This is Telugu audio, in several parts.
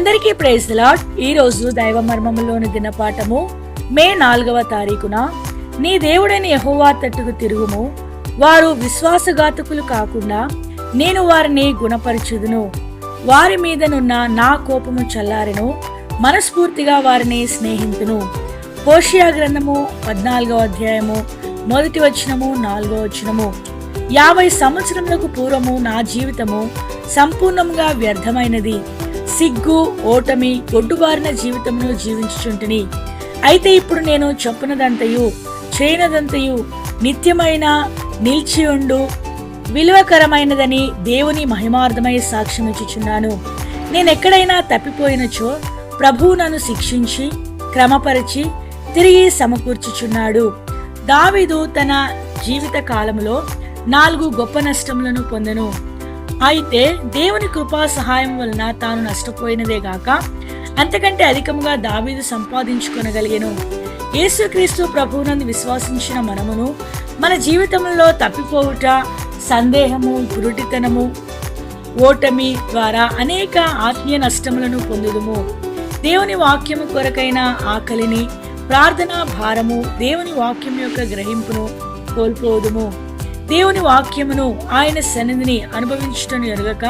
అందరికీ ప్రైజ్ లాడ్ ఈ రోజు దైవ మర్మములోని దినపాఠము. మే నాలుగవ తారీఖున నీ దేవుడైన యహోవా తట్టుకు తిరుగుము. వారు విశ్వాసఘాతకులు కాకుండా నేను వారిని గుణపరచుదును. వారి మీదనున్న నా కోపము చల్లారెను. మనస్ఫూర్తిగా వారిని స్నేహితును. పోషియా గ్రంథము పద్నాలుగవ అధ్యాయము మొదటి వచనము నాలుగవ వచనము. యాభై సంవత్సరములకు పూర్వము నా జీవితము సంపూర్ణంగా వ్యర్థమైనది. సిగ్గు ఓటమి ఒడ్డుబారిన జీవితంలో జీవించుచుంటిని. అయితే ఇప్పుడు నేను చెప్పినదంతయు చేయనదంతయు నిత్యమైన నిలిచియుండు విలువకరమైనదని దేవుని మహిమార్థమై సాక్ష్యం ఇచ్చుచున్నాను నేనెక్కడైనా తప్పిపోయినచో ప్రభువు నన్ను శిక్షించి క్రమపరిచి తిరిగి సమకూర్చుచున్నాడు. దావిదు తన జీవిత కాలంలో నాలుగు గొప్ప నష్టములను పొందెను. అయితే దేవుని కృపా సహాయం వలన తాను నష్టపోయినదే గాక అంతకంటే అధికముగా దావీదు సంపాదించుకొనగలిగెను. యేసుక్రీస్తు ప్రభువునందు విశ్వసించిన మనమును మన జీవితంలో తప్పిపోవుట సందేహము గురుటితనము ఓటమి ద్వారా అనేక ఆత్మీయ నష్టములను పొందుదుము. దేవుని వాక్యము కొరకైన ఆకలిని ప్రార్థనా భారము దేవుని వాక్యం యొక్క గ్రహింపును కోల్పోదుము. దేవుని వాక్యమును ఆయన సన్నిధిని అనుభవించటం ఎరగక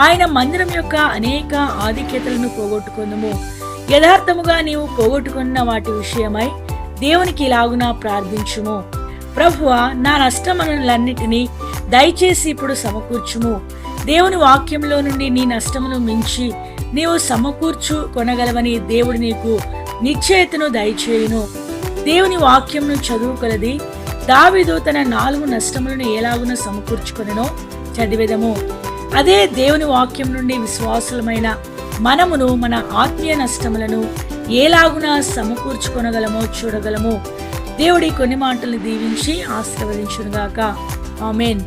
ఆయన మందిరం యొక్క అనేక ఆధిక్యతలను పోగొట్టుకుందుము. యథార్థముగా నీవు పోగొట్టుకున్న వాటి విషయమై దేవునికి ఇలాగున ప్రార్థించుము. ప్రభువ నా నష్టములన్నిటినీ దయచేసి ఇప్పుడు సమకూర్చుము. దేవుని వాక్యంలో నుండి నీ నష్టమును మించి నీవు సమకూర్చు కొనగలవని దేవుడు నీకు నిశ్చయతను దయచేయును. దేవుని వాక్యంను చదువుకొలది దావీదు తన నాలుగు నష్టములను ఎలాగున సమకూర్చుకొననో చదివేదము. అదే దేవుని వాక్యం నుండి విశ్వాసులమైన మనమును మన ఆత్మీయ నష్టములను ఏలాగున సమకూర్చుకొనగలమో చూడగలము. దేవుడి కొన్ని మాటలు దీవించి ఆశీర్వదించునుగాక. ఆమెన్.